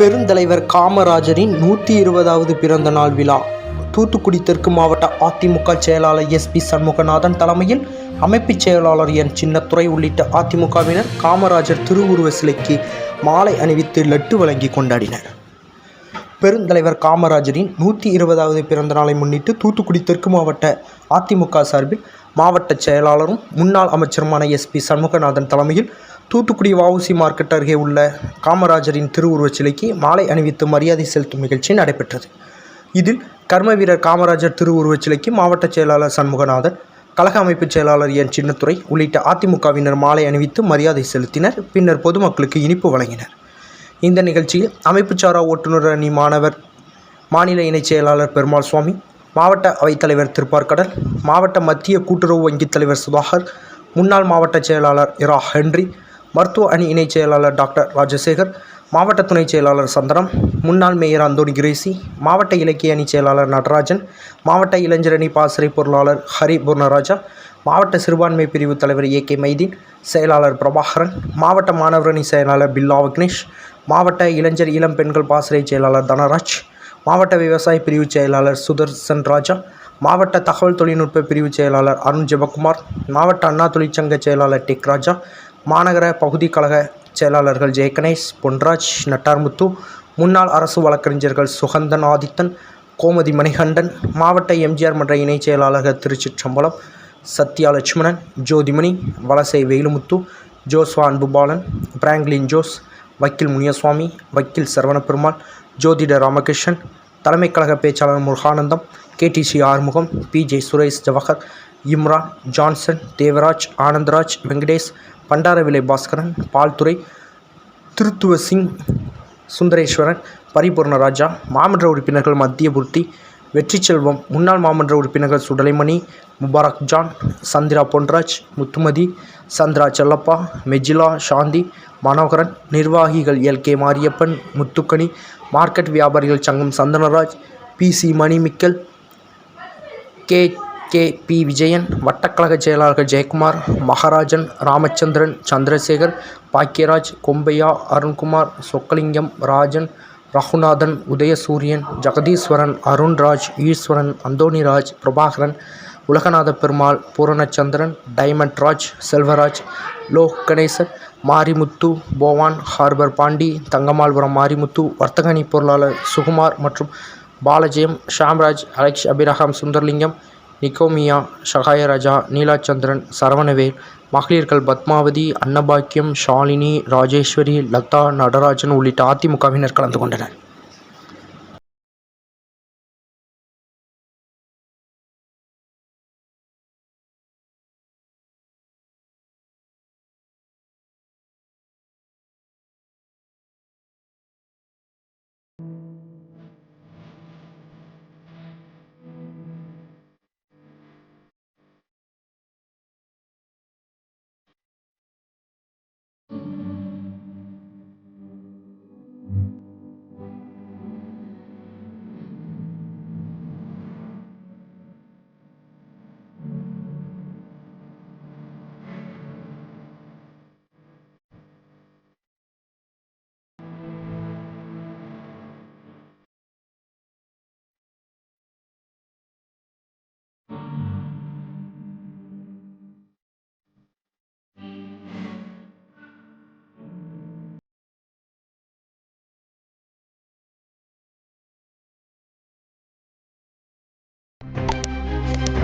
பெருந்தலைவர் காமராஜரின் நூற்றி இருபதாவது பிறந்த நாள் விழா. தூத்துக்குடி தெற்கு மாவட்ட அதிமுக செயலாளர் எஸ் பி சண்முகநாதன் தலைமையில் அமைப்புச் செயலாளர் என் சின்னத்துறை உள்ளிட்ட அதிமுகவினர் காமராஜர் திருவுருவ சிலைக்கு மாலை அணிவித்து லட்டு வழங்கி கொண்டாடினர். பெருந்தலைவர் காமராஜரின் நூற்றி இருபதாவது பிறந்த நாளை முன்னிட்டு தூத்துக்குடி தெற்கு மாவட்ட அதிமுக சார்பில் மாவட்ட செயலாளரும் முன்னாள் அமைச்சருமான எஸ்பி சண்முகநாதன் தலைமையில் தூத்துக்குடி வஉசி மார்க்கெட் அருகே உள்ள காமராஜரின் திருவுருவச் சிலைக்கு மாலை அணிவித்து மரியாதை செலுத்தும் நிகழ்ச்சி நடைபெற்றது. இதில் கர்ம வீரர் காமராஜர் திருவுருவச் சிலைக்கு மாவட்ட செயலாளர் சண்முகநாதன் கழக அமைப்பு செயலாளர் என். சின்னத்துறை உள்ளிட்ட அதிமுகவினர் மாலை அணிவித்து மரியாதை செலுத்தினர். பின்னர் பொதுமக்களுக்கு இனிப்பு வழங்கினர். இந்த நிகழ்ச்சியில் அமைப்புச்சாரா ஓட்டுநர் அணி மாணவர் மாநில இணைச் செயலாளர் பெருமாள் சுவாமி மாவட்ட அவைத்தலைவர் திருப்பார்கடல் மாவட்ட மத்திய கூட்டுறவு வங்கித் தலைவர் சுதாகர் முன்னாள் மாவட்ட செயலாளர் இரா. ஹென்றி மருத்துவ அணி இணைச் செயலாளர் டாக்டர் ராஜசேகர் மாவட்ட துணைச் செயலாளர் சந்தனம் முன்னாள் மேயர் அந்தோணி கிரேசி மாவட்ட இலக்கிய அணி செயலாளர் நடராஜன் மாவட்ட இளைஞர் அணி பாசறை பொருளாளர் ஹரி பூர்ணராஜா மாவட்ட சிறுபான்மை பிரிவு தலைவர் ஏ கே மைதீன் செயலாளர் பிரபாகரன் மாவட்ட மாணவர் அணி செயலாளர் பில்லா விக்னேஷ் மாவட்ட இளைஞர் இளம் பெண்கள் பாசறை செயலாளர் தனராஜ் மாவட்ட விவசாய பிரிவு செயலாளர் சுதர்சன் ராஜா மாவட்ட தகவல் தொழில்நுட்ப பிரிவு செயலாளர் அருண் ஜெபக்குமார் மாவட்ட அண்ணா தொழிற்சங்க செயலாளர் டெக் ராஜா மாநகர பகுதி கழக செயலாளர்கள் ஜெயகணேஷ் பொன்ராஜ் நட்டார்முத்து முன்னாள் அரசு வழக்கறிஞர்கள் சுகந்தன் ஆதித்தன் கோமதி மணிகண்டன் மாவட்ட எம்ஜிஆர் மன்ற இணைச் செயலாளர்கள் திருச்சிற்றம்பலம் Sathya Lakshmanan Jothimani Valasai Veyilumuthu Joshua Anbubalan Franklin Jose வக்கீல் முனியசுவாமி வக்கீல் சரவணபெருமாள் ஜோதிட ராமகிருஷ்ணன் தலைமைக் கழக பேச்சாளர் Muruganandam KDC Arumugam PJ Suresh Jawahar Imran Johnson Devaraj Anandaraj Venkatesh Pandaravilai Bhaskaran Palthurai Thiruthuva Singh Sundareswaran Paripoorna Raja மாமன்ற உறுப்பினர்கள் மத்தியபூர்த்தி வெற்றி செல்வம் முன்னாள் மாமன்ற உறுப்பினர்கள் சுடலைமணி முபாரக் ஜான் சந்திரா பொன்ராஜ் முத்துமதி சந்திரா செல்லப்பா மெஜிலா சாந்தி மனோகரன் நிர்வாகிகள் L. K. Mariappan Muthukani market வியாபாரிகள் சங்கம் Santhanaraj P. C. Manimikkal K. K. P. Vijayan வட்டக்கழக செயலாளர்கள் ஜெயக்குமார் மகாராஜன் ராமச்சந்திரன் சந்திரசேகர் பாக்கியராஜ் கொம்பையா அருண்குமார் சொக்கலிங்கம் ராஜன் ரகுநாதன் உதயசூரியன் ஜெகதீஸ்வரன் அருண்ராஜ் ஈஸ்வரன் அந்தோணிராஜ் பிரபாகரன் உலகநாத பெருமாள் பூரணச்சந்திரன் டைமண்ட் ராஜ் செல்வராஜ் லோக் கணேசன் மாரிமுத்து போவான் ஹார்பர் பாண்டி தங்கமால்புரம் மாரிமுத்து வர்த்தகணி பொருளாளர் சுகுமார் மற்றும் பாலஜெயம் ஷாம்ராஜ் அலெக்ஸ் அபிரகாம் சுந்தர்லிங்கம் நிக்கோமியா ஷகாயராஜா நீலாச்சந்திரன் சரவணவேல் மகளிர்கள் பத்மாவதி அன்னபாக்கியம் ஷாலினி ராஜேஸ்வரி லதா நடராஜன் உள்ளிட்ட அதிமுகவினர் கலந்து கொண்டனர்.